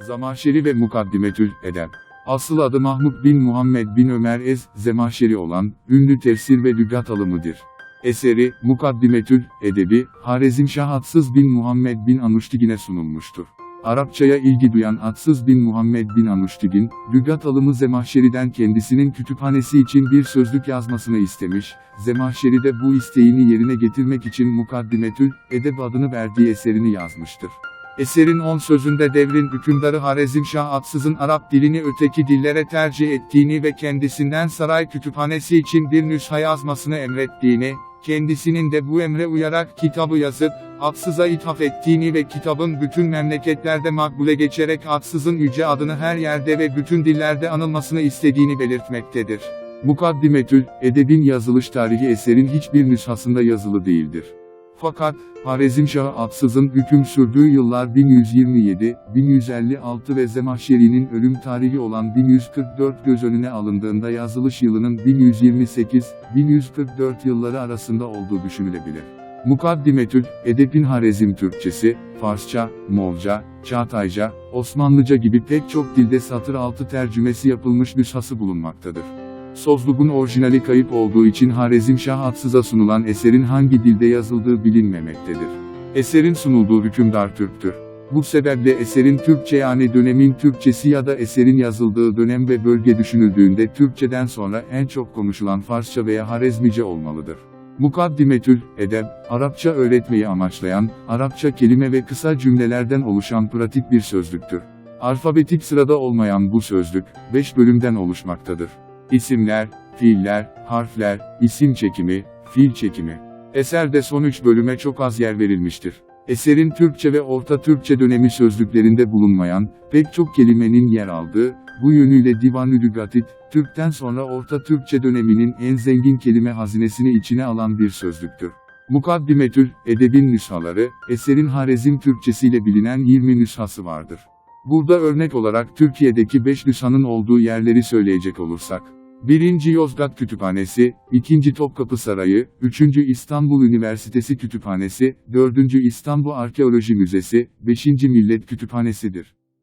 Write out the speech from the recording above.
Zamahşeri ve Mukaddimetül Edeb Asıl adı Mahmud bin Muhammed bin Ömer Ez, Zemahşeri olan, ünlü tefsir ve lügat alımıdır. Eseri, Mukaddimetül Edebi, Harizmşah Atsız bin Muhammed bin Anuştigin'e sunulmuştur. Arapçaya ilgi duyan Atsız bin Muhammed bin Anuştigin, lügat alımı Zemahşeri'den kendisinin kütüphanesi için bir sözlük yazmasını istemiş, Zemahşeri de bu isteğini yerine getirmek için Mukaddimetül Edeb adını verdiği eserini yazmıştır. Eserin 10 sözünde devrin hükümdarı Harizmşah Atsız'ın Arap dilini öteki dillere tercih ettiğini ve kendisinden saray kütüphanesi için bir nüsha yazmasını emrettiğini, kendisinin de bu emre uyarak kitabı yazıp, Atsız'a ithaf ettiğini ve kitabın bütün memleketlerde makbule geçerek Atsız'ın yüce adını her yerde ve bütün dillerde anılmasını istediğini belirtmektedir. Mukaddimetül, edebin yazılış tarihi eserin hiçbir nüshasında yazılı değildir. Fakat, Harizmşah Atsız'ın hüküm sürdüğü yıllar 1127, 1156 ve Zemahşeri'nin ölüm tarihi olan 1144 göz önüne alındığında yazılış yılının 1128, 1144 yılları arasında olduğu düşünülebilir. Mukaddimetül, Edep'in Harezm Türkçesi, Farsça, Moğolca, Çağatayca, Osmanlıca gibi pek çok dilde satır altı tercümesi yapılmış nüshası bulunmaktadır. Sozluk'un orijinali kayıp olduğu için Harizmşah Atsız'a sunulan eserin hangi dilde yazıldığı bilinmemektedir. Eserin sunulduğu hükümdar Türktür. Bu sebeple eserin Türkçe yani dönemin Türkçesi ya da eserin yazıldığı dönem ve bölge düşünüldüğünde Türkçeden sonra en çok konuşulan Farsça veya Harezmice olmalıdır. Mukaddimetül, edeb, Arapça öğretmeyi amaçlayan, Arapça kelime ve kısa cümlelerden oluşan pratik bir sözlüktür. Alfabetik sırada olmayan bu sözlük, 5 bölümden oluşmaktadır. İsimler, fiiller, harfler, isim çekimi, fiil çekimi. Eserde son üç bölüme çok az yer verilmiştir. Eserin Türkçe ve Orta Türkçe dönemi sözlüklerinde bulunmayan, pek çok kelimenin yer aldığı, bu yönüyle Divan-ı Lügatit, Türk'ten sonra Orta Türkçe döneminin en zengin kelime hazinesini içine alan bir sözlüktür. Mukaddimetül, edebin nüshaları, eserin Harezm Türkçesiyle bilinen 20 nüshası vardır. Burada örnek olarak Türkiye'deki 5 nüshanın olduğu yerleri söyleyecek olursak, 1. Yozgat Kütüphanesi, 2. Topkapı Sarayı, 3. İstanbul Üniversitesi Kütüphanesi, 4. İstanbul Arkeoloji Müzesi, 5. Millet Kütüphanesidir.